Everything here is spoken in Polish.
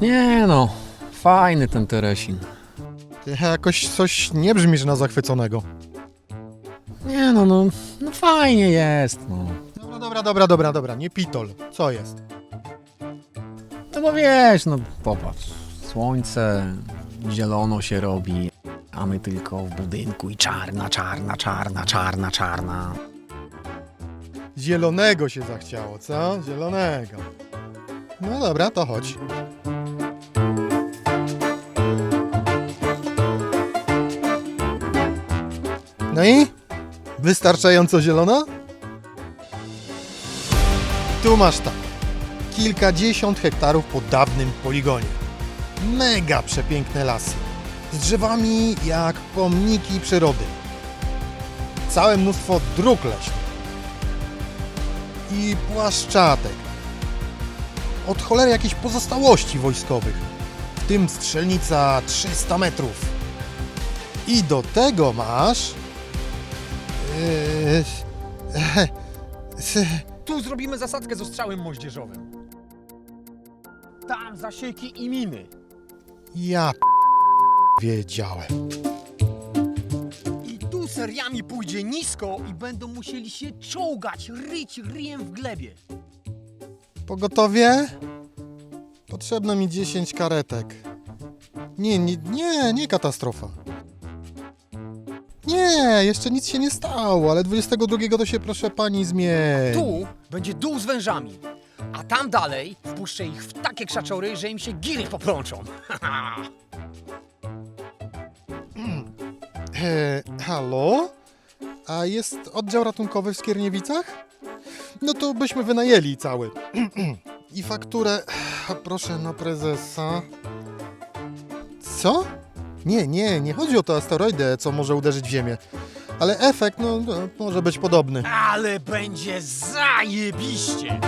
Nie no, fajny ten Teresin. Ty jakoś coś nie brzmisz na zachwyconego. Nie no, no, no fajnie jest, no. Dobra, dobra, dobra, dobra, dobra, nie pitol. Co jest? No bo wiesz, no popatrz, słońce, zielono się robi, a my tylko w budynku i czarna, czarna, czarna, czarna, czarna. Zielonego się zachciało, co? Zielonego. No dobra, to chodź. No i? Wystarczająco zielono? Tu masz tak. Kilkadziesiąt hektarów po dawnym poligonie. Mega przepiękne lasy. Z drzewami jak pomniki przyrody. Całe mnóstwo dróg leśnych i płaszczatek. Od cholery jakieś pozostałości wojskowych, w tym strzelnica 300 metrów. I do tego masz... Tu zrobimy zasadzkę z ostrzałem moździerzowym. Tam zasieki i miny. ja p... wiedziałem. I tu seriami pójdzie nisko i będą musieli się czołgać, ryć ryjem w glebie. Pogotowie? Potrzebno mi 10 karetek. Nie, nie, nie, nie katastrofa. Nie, jeszcze nic się nie stało, ale 22 to się proszę pani zmieni. Tu będzie dół z wężami, a tam dalej wpuszczę ich w takie krzaczory, że im się giry poplączą. E, halo? A jest oddział ratunkowy w Skierniewicach? No to byśmy wynajęli cały. I fakturę, proszę na prezesa. Co? Nie, nie, nie chodzi o to asteroidę, co może uderzyć w Ziemię. Ale efekt, no, no może być podobny. Ale będzie zajebiście!